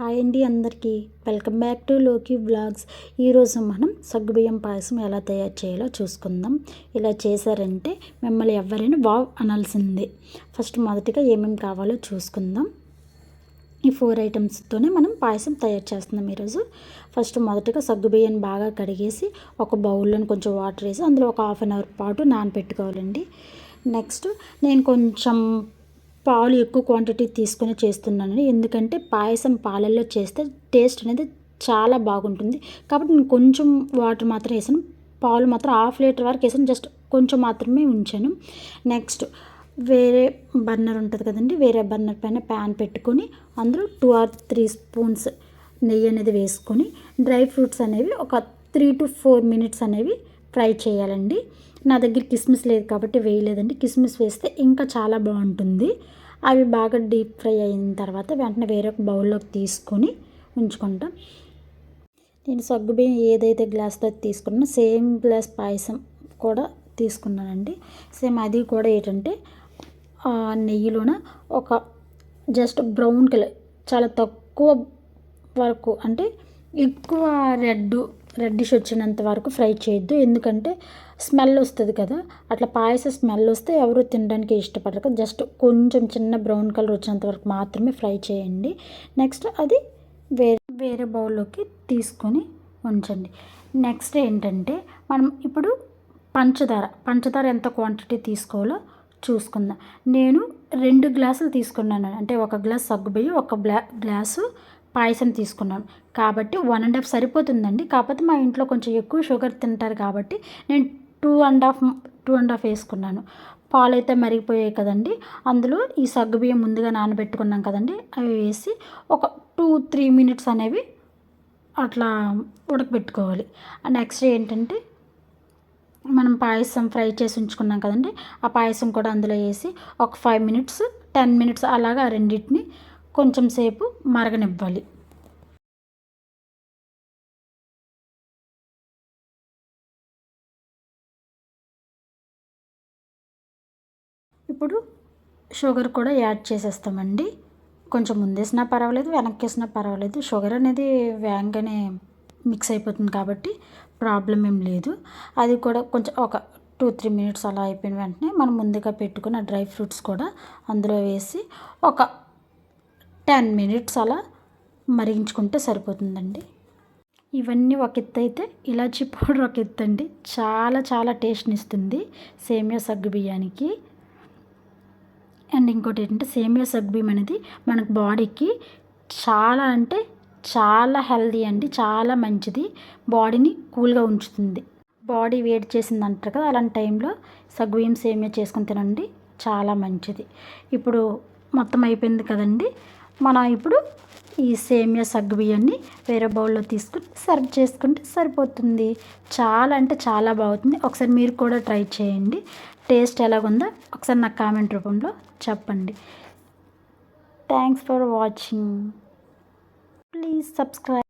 Hi అండి అందరికీ. Welcome back to లోకి బ్లాగ్స్ ఈరోజు మనం సగ్గుబియ్యం పాయసం ఎలా తయారు చేయాలో చూసుకుందాం. ఇలా చేశారంటే మిమ్మల్ని ఎవరైనా వావ్ అనాల్సిందే. ఫస్ట్ మొదటిగా ఏమేమి కావాలో చూసుకుందాం. ఈ ఫోర్ ఐటమ్స్తోనే మనం పాయసం తయారు చేస్తున్నాం ఈరోజు. ఫస్ట్ మొదటగా సగ్గుబియ్యాన్ని బాగా కడిగేసి ఒక బౌల్లో కొంచెం వాటర్ వేసి అందులో ఒక హాఫ్ అన్ అవర్ పాటు నానబెట్టుకోవాలండి నెక్స్ట్ నేను కొంచెం పాలు ఎక్కువ క్వాంటిటీ తీసుకొని చేస్తున్నాను ఎందుకంటే పాయసం పాలల్లో చేస్తే టేస్ట్ అనేది చాలా బాగుంటుంది. కాబట్టి నేను కొంచెం వాటర్ మాత్రం వేసాను. పాలు మాత్రం హాఫ్ లీటర్ వరకు వేసాను. జస్ట్ కొంచెం మాత్రమే ఉంచాను. నెక్స్ట్ వేరే బర్నర్ ఉంటుంది కదండి. వేరే బర్నర్ పైన ప్యాన్ పెట్టుకొని అందులో టూ ఆర్ త్రీ స్పూన్స్ నెయ్యి అనేది వేసుకొని డ్రై ఫ్రూట్స్ అనేవి ఒక త్రీ టు ఫోర్ మినిట్స్ అనేవి ఫ్రై చేయాలండి. నా దగ్గర కిస్మిస్ లేదు కాబట్టి వేయలేదండి. కిస్మిస్ వేస్తే ఇంకా చాలా బాగుంటుంది. అవి బాగా డీప్ ఫ్రై అయిన తర్వాత వెంటనే వేరొక బౌల్లోకి తీసుకొని ఉంచుకుంటాం. నేను సగ్గుబియ్యం ఏదైతే గ్లాస్తో తీసుకున్నా సేమ్ గ్లాస్ పాయసం కూడా తీసుకున్నానండి. సేమ్ అది కూడా ఏంటంటే నెయ్యిలోన ఒక జస్ట్ బ్రౌన్ కలర్ చాలా తక్కువ వరకు అంటే ఎక్కువ రెడ్ రెడ్డిష్ వచ్చినంత వరకు ఫ్రై చేయొద్దు. ఎందుకంటే స్మెల్ వస్తుంది కదా. అట్లా పాయసం స్మెల్ వస్తే ఎవరు తినడానికి ఇష్టపడరు కదా. జస్ట్ కొంచెం చిన్న బ్రౌన్ కలర్ వచ్చినంత వరకు మాత్రమే ఫ్రై చేయండి. నెక్స్ట్ అది వేరే వేరే బౌల్లోకి తీసుకొని ఉంచండి. నెక్స్ట్ ఏంటంటే మనం ఇప్పుడు పంచదార పంచదార ఎంత క్వాంటిటీ తీసుకోవాలో చూసుకుందాం. నేను రెండు గ్లాసులు తీసుకున్నాను. అంటే ఒక గ్లాస్ సగ్గుబియ్యం ఒక బ్లా గ్లాసు పాయసం తీసుకున్నాను. కాబట్టి వన్ అండ్ హాఫ్ సరిపోతుందండి. కాకపోతే మా ఇంట్లో కొంచెం ఎక్కువ షుగర్ తింటారు కాబట్టి నేను two and half two and half వేసుకున్నాను. పాలు అయితే మరిగిపోయాయి కదండి. అందులో ఈ సగ్గుబియ్యం ముందుగా నానబెట్టుకున్నాం కదండి. అవి వేసి ఒక టూ త్రీ మినిట్స్ అనేవి అట్లా ఉడకబెట్టుకోవాలి. నెక్స్ట్ ఏంటంటే మనం పాయసం ఫ్రై చేసి ఉంచుకున్నాం కదండి. ఆ పాయసం కూడా అందులో వేసి ఒక ఫైవ్ మినిట్స్ టెన్ మినిట్స్ అలాగా రెండింటిని కొంచెం సేపు మరగనివ్వాలి. ఇప్పుడు షుగర్ కూడా యాడ్ చేసేస్తామండి. కొంచెం ముందేసినా పర్వాలేదు వెనక్కి వేసినా పర్వాలేదు. షుగర్ అనేది వేగంగానే మిక్స్ అయిపోతుంది కాబట్టి ప్రాబ్లం ఏం లేదు. అది కూడా కొంచెం ఒక టూ త్రీ మినిట్స్ అలా అయిపోయిన వెంటనే మనం ముందుగా పెట్టుకున్న డ్రై ఫ్రూట్స్ కూడా అందులో వేసి ఒక టెన్ మినిట్స్ అలా మరిగించుకుంటే సరిపోతుందండి. ఇవన్నీ ఒక ఎత్తు అయితే ఇలాచీ పౌడర్ ఒక ఎత్తు అండి. చాలా చాలా టేస్ట్ని ఇస్తుంది సేమియా సగ్గు బియ్యానికి. అండ్ ఇంకోటి ఏంటంటే సేమియా సగ్బీమ్ అనేది మనకు బాడీకి చాలా అంటే చాలా హెల్దీ అండి చాలా మంచిది. బాడీని కూల్గా ఉంచుతుంది. బాడీ వేడి చేసింది అంటారు కదా అలాంటి టైంలో సగ్గుబియ్యం సేమియా చేసుకుని తినండి చాలా మంచిది. ఇప్పుడు మొత్తం అయిపోయింది కదండి. మనం ఇప్పుడు ఈ సేమియా సగ్గు బియ్యాన్ని వేరే బౌల్లో తీసుకుని సర్వ్ చేసుకుంటే సరిపోతుంది. చాలా అంటే చాలా బాగుతుంది ఒకసారి మీరు కూడా ట్రై చేయండి. టేస్ట్ ఎలాగుందో ఒకసారి నాకు కామెంట్ రూపంలో చెప్పండి. Thanks for watching. Please subscribe.